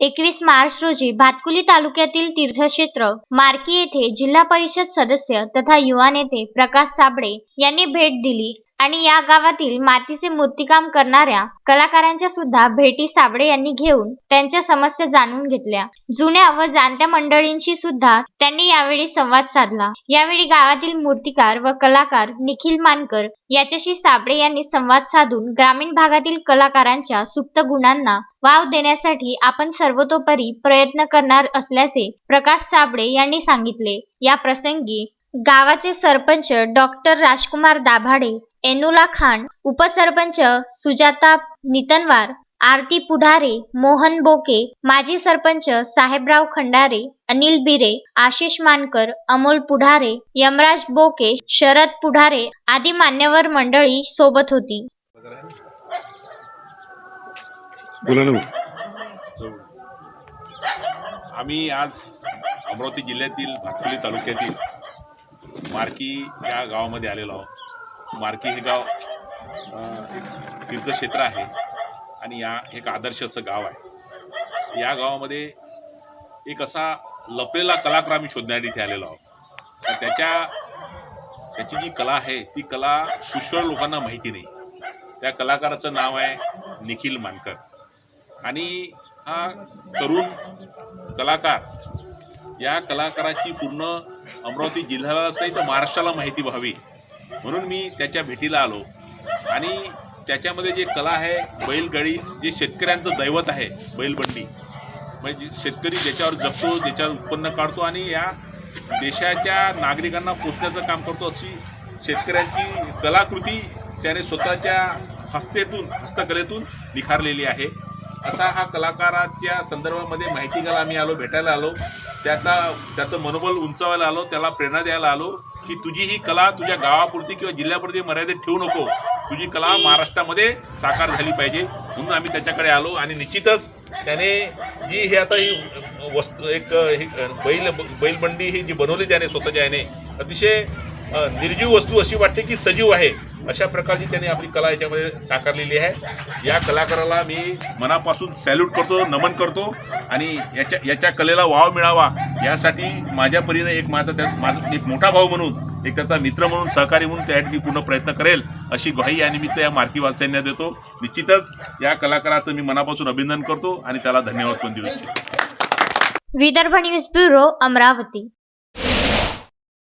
एकवीस मार्च रोजी भातकुली तालुक्यातील तीर्थक्षेत्र मार्की येथे जिल्हा परिषद सदस्य तथा युवा नेते प्रकाश साबळे यांनी भेट दिली. आणि या गावातील मातीचे मूर्तिकाम करणाऱ्या कलाकारांच्या सुद्धा भेटी साबळे यांनी घेऊन त्यांच्या समस्या जाणून घेतल्या. जुन्या व जाणत्या मंडळींशी सुद्धा त्यांनी यावेळी संवाद साधला. यावेळी गावातील मूर्तिकार व कलाकार निखिल मानकर याच्याशी साबळे यांनी संवाद साधून ग्रामीण भागातील कलाकारांच्या सुप्त गुणांना वाव देण्यासाठी आपण सर्वतोपरी प्रयत्न करणार असल्याचे प्रकाश साबळे यांनी सांगितले. या प्रसंगी गावाचे सरपंच डॉक्टर राजकुमार दाभाडे एनुला खान उपसरपंच सुजाता नितनवार आरती पुढारे मोहन बोके माजी सरपंच साहेबराव खंडारे अनिल बिरे आशिष मानकर अमोल पुढारे यमराज बोके शरद पुढारे आदी मान्यवर मंडळी सोबत होती. आम्ही आज अमरावती जिल्ह्यातील भातकुली तालुक्यातील मार्की या गावामध्ये आलेलो आहोत. मार्की हे गाव एक तीर्थक्षेत्र आहे आणि या एक आदर्श असं गाव आहे. या गावामध्ये एक असा लपलेला कलाकार आम्ही शोधण्यासाठी इथे आलेलो आहोत. त्याच्या त्याची जी कला आहे ती कला पुष्कळ लोकांना माहिती नाही. त्या कलाकाराचं नाव आहे निखिल मानकर. आणि हा तरुण कलाकार या कलाकाराची पूर्ण अमरावती जिल्ह्यालाच नाही तर महाराष्ट्राला माहिती व्हावी. म्हणून मी त्याच्या भेटीला आलो. आणि त्याच्यामध्ये जे कला आहे बैलगाडी जे शेतकऱ्यांचं दैवत आहे बैलबंडी म्हणजे शेतकरी ज्याच्यावर जगतो ज्याच्यावर उत्पन्न काढतो आणि या देशाच्या नागरिकांना पोचण्याचं काम करतो अशी शेतकऱ्यांची कलाकृती त्याने स्वतःच्या हस्तेतून हस्तकलेतून निखारलेली आहे. असा हा कलाकाराच्या संदर्भामध्ये माहिती घ्यायला आम्ही आलो भेटायला आलो. त्याचा त्याचं मनोबल उंचावायला आलो त्याला प्रेरणा द्यायला आलो की तुझी ही कला तुझ्या गावापुरती किंवा जिल्ह्यापुरती मर्यादित ठेवू नको. तुझी कला महाराष्ट्रामध्ये साकार झाली पाहिजे. म्हणून आम्ही त्याच्याकडे आलो आणि निश्चितच त्याने जी हे आता ही वस्तू एक ही बैल बैलबंडी ही जी बनवली त्याने स्वतःच्या याने अतिशय निर्जीव वस्तू अशी वाटते की सजीव आहे अशा प्रकारची त्यांनी आपली कला याच्यामध्ये साकारलेली आहे. या कलाकाराला मी मनापासून सॅल्यूट करतो नमन करतो आणि याच्या याच्या कलेला वाव मिळावा यासाठी माझ्या परीने एक माझा त्या माझा एक मोठा भाऊ म्हणून एक त्याचा मित्र म्हणून सहकारी म्हणून त्यासाठी मी पूर्ण प्रयत्न करेल अशी ग्वाही या निमित्त या मार्की वाचयांना देतो. निश्चितच या कलाकाराचं मी मनापासून अभिनंदन करतो आणि त्याला धन्यवाद पण देऊ इच्छितो. Vidarbha news bureau Amravati.